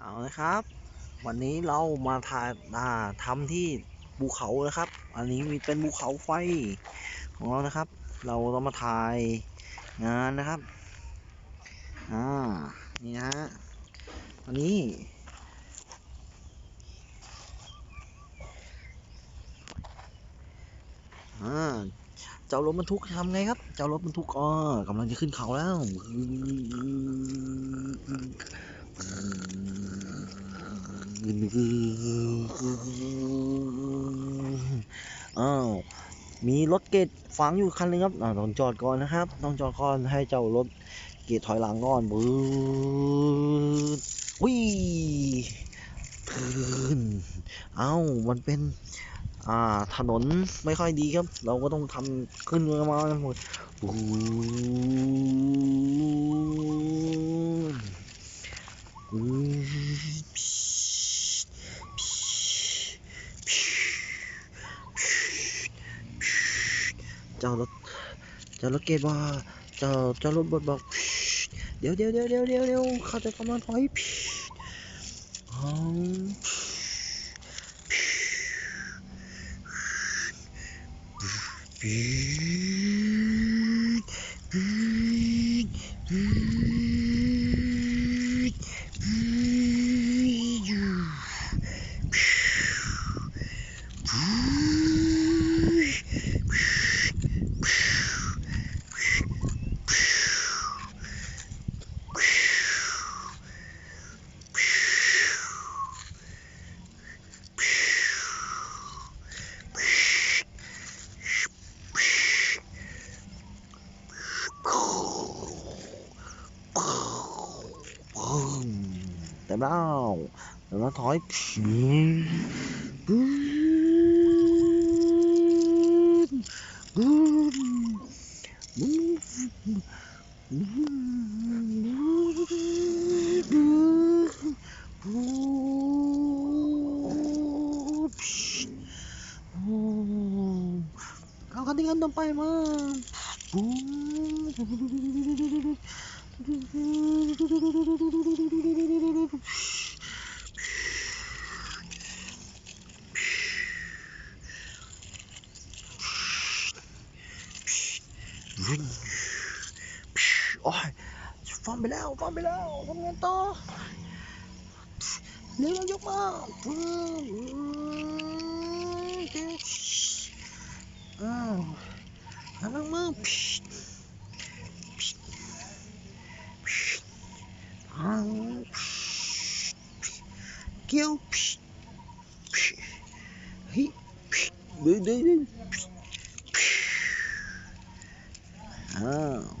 เอาละครับ วันนี้เรามาถ่ายอ่าทำที่ภูเขานะครับ อันนี้มีเป็นภูเขาไฟของเรานะครับ เราต้องมาถ่ายงานนะครับอ่านี่นะฮะอันนี้อ่าเจ้ารถบรรทุกทำไงครับ เจ้ารถบรรทุกอ๋อกำลังจะขึ้นเขาแล้ว อ้าว มีรถเกตฝังอยู่คันนึงครับอ่าต้องจอดก่อนนะครับ ต้องจอดก่อนให้เจ้ารถเกตถอยหลังก่อนบื้อวิ่พื้นเอ้า มันเป็น อ่า ถนนไม่ค่อยดีครับ เราก็ต้องทำขึ้นมาหมดปูนอืมเจ้ารถเจ้ารถเกตว่าเจ้าเจ้ารถบดบอกเดี๋ยวเดี๋ยวเดี๋ยวเดี๋ยวเดี๋ยวเดี๋ยวเขาจะกำลังถอยอ๋อปีดปีดปีด cái đó rồi nó thói Kakatingan man. Boom. Oh, fan below, fan below, kom igjen, da. Lilla jobba. Anong mo? Kill. Hey. Oh.